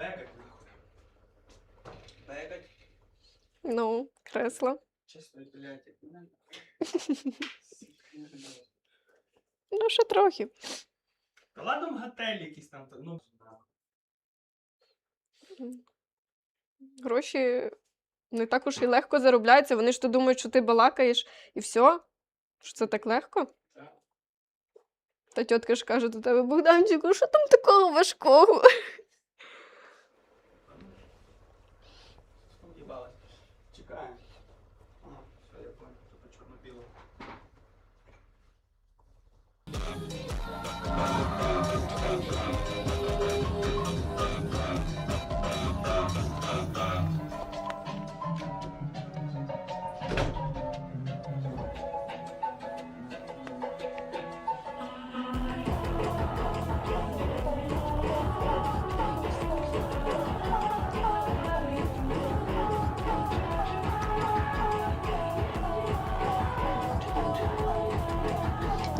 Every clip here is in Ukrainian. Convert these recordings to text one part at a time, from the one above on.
Бегать нахуй. Бегать. Ну, кресло. Чесно, блядь, як мене. Ну, ще трохи. Та ладно, готель якийсь там, ну. Гроші не так уж і легко заробляються. Вони ж то думають, що ти балакаєш і все. Що це так легко? Так. Та тітка ж каже до тебе, Богданчику, що там такого важкого? Чекаємо.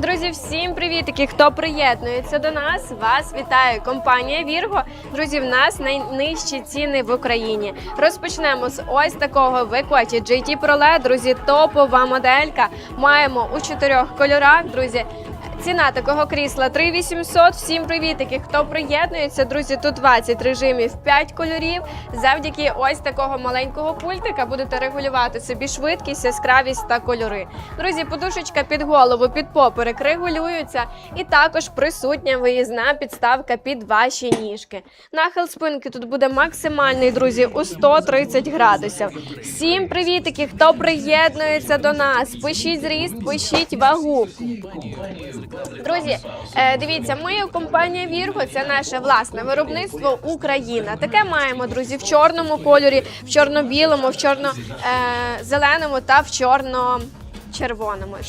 Друзі, всім привітики! Хто приєднується до нас? Вас вітає компанія Вірго. Друзі, в нас найнижчі ціни в Україні. Розпочнемо з ось такого викоті GT Prole. Друзі, топова моделька. Маємо у чотирьох кольорах. Друзі, ціна такого крісла 3800. Всім привітики! Хто приєднується? Друзі, тут 20 режимів, 5 кольорів. Завдяки ось такого маленького пультика будете регулювати собі швидкість, яскравість та кольори. Друзі, подушечка під голову, під поперек регулюються, і також присутня виїзна підставка під ваші ніжки. Нахил спинки тут буде максимальний, друзі, у 130 градусів. Всім привітики, хто приєднується до нас. Пишіть зріст, пишіть вагу. Друзі, е, дивіться, ми компанія Вірго, це наше власне виробництво Україна. Таке маємо, друзі, в чорному кольорі, в чорно-білому, в чорно-зеленому та в чорно-червоному.